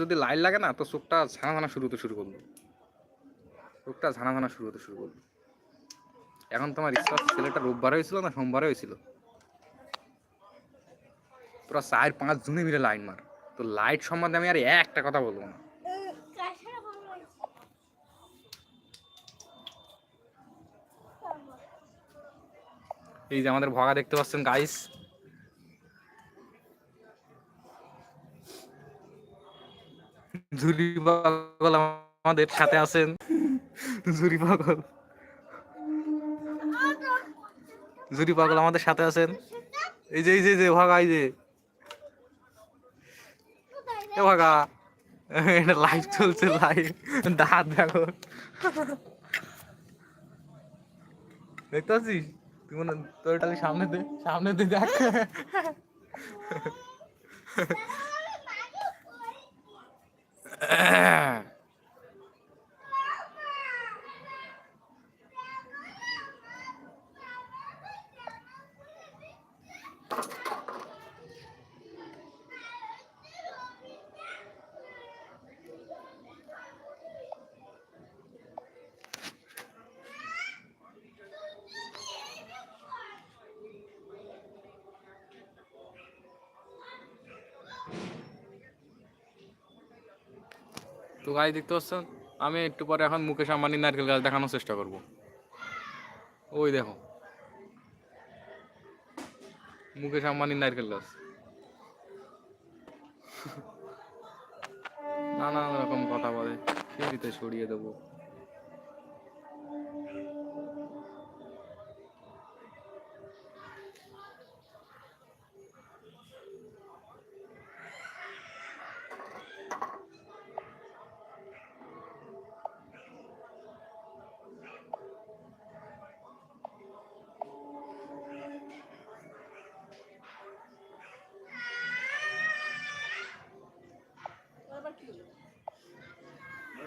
যদি লাইট লাগে না, তো চোখটা ঝানা ঝানা শুরু হতে শুরু করল। চোখটা ঝানা ঝানা শুরু হতে শুরু করল। এখন তোমার ইচ্ছা ছেলেটা রোববারে হয়েছিল না সোমবারে হয়েছিল? পুরো চার পাঁচ জনে মিলে লাইন মার। তো লাইট সম্বন্ধে আমি আর একটা কথা বলব না। এই যে আমাদের ভগা দেখতে পাচ্ছেন গাইস ঝুরি পাগল আমাদের সাথে আছেন। ঝুরি পাগল। ঝুরি পাগল আমাদের সাথে আছেন। এই যে এই যে যে ভাগা, এই যে। এ ভাগা, এটা লাইভ চলছে লাইভ দাঁত দেখো। দেখতে পাচ্ছিস? তুই মনে তোর সামনে দে সামনে দে দেখ। Thank you. তো গাছ দেখতে পাচ্ছেন? আমি একটু পরে এখন মুকেশ আম্বানির নারকেল গাছ দেখানোর চেষ্টা করব। ওই দেখো। মুকেশ আম্বানির নারকেল গাছ। নানান রকম কথা বলে। সেটিতে সরিয়ে দেবো।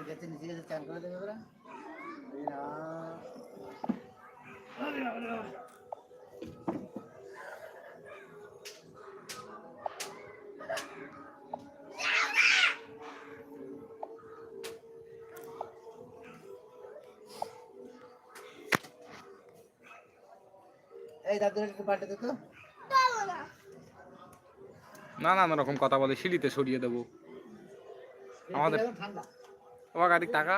গেছে নিচে গেছে চান করে দেবে ওরা। এই না দাদুর একটু নানান রকম কথা বলে সিঁড়িতে সরিয়ে দেবো। আমাদের- ঠান্ডা। তোমার গাড়ির টাকা।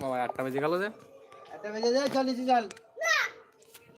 বাবা আটটা বেজে গেল যে। একটা বেজে যায় চল নিচে চল।